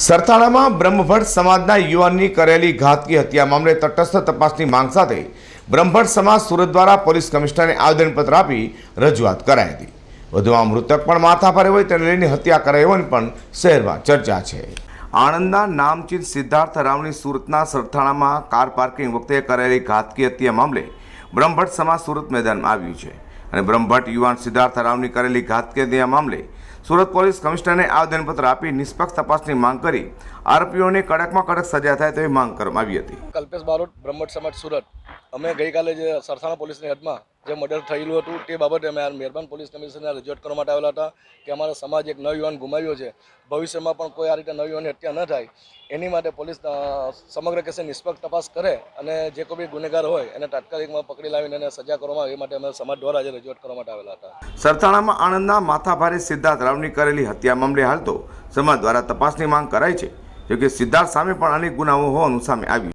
સરથાણામાં બ્રહ્મભટ્ટ સમાજના યુવાનની કરેલી ઘાતકી હત્યા મામલે તટસ્થ તપાસની માંગ સાથે બ્રહ્મભટ્ટ સમાજ સુરત દ્વારા પોલીસ કમિશનરને આવેદનપત્ર આપી રજૂઆત કરાઈ હતી. વધુમાં મૃતક પણ માથાભારે હોય તેને લઈને હત્યા કરાઈ હોવાની પણ શહેરમાં ચર્ચા છે. આણંદના નામચીન સિદ્ધાર્થ રાવની સુરતના સરથાણામાં કાર પાર્કિંગ વખતે કરેલી ઘાતકી હત્યા મામલે બ્રહ્મભટ્ટ સમાજ સુરત મેદાનમાં આવ્યું છે. અને બ્રહ્મભટ્ટ યુવાન સિદ્ધાર્થ રાવની કરેલી ઘાતકી હત્યા મામલે સુરત પોલીસ કમિશનરને આવેદનપત્ર આપી નિષ્પક્ષ તપાસની માંગ કરી. આરોપીઓને કડકમાં કડક સજા થાય તેવી માંગ કરવામાં આવી હતી. કલ્પેશ બારોટ બ્રહ્મટ સમાજ, સુરત. અમે ગઈકાલે જે સરથાણા પોલીસની હદમાં જે મર્ડર થયેલું હતું તે બાબતે અમે આ મહેરબાન પોલીસ કમિશનરને રજૂઆત કરવા માટે આવેલા હતા કે અમારો સમાજ એક નવયુવાન ગુમાવ્યો છે. ભવિષ્યમાં પણ કોઈ આ રીતે નવયુવાનની હત્યા ન થાય, એની માટે પોલીસ સમગ્ર કેસે નિષ્પક્ષ તપાસ કરે અને જે કોઈ બી ગુનેગાર હોય એને તાત્કાલિકમાં પકડી લાવીને એને સજા કરવામાં આવે એ માટે અમે સમાજ દ્વારા આજે રજૂઆત કરવા માટે આવેલા હતા. સરથાણામાં આણંદના માથાભારે સિદ્ધાર્થ રાવની કરેલી હત્યા મામલે હાલ તો સમાજ દ્વારા તપાસની માંગ કરાઈ છે, જોકે સિદ્ધાર્થ સામે પણ અનેક ગુનાઓ હોવાનું સામે આવ્યું.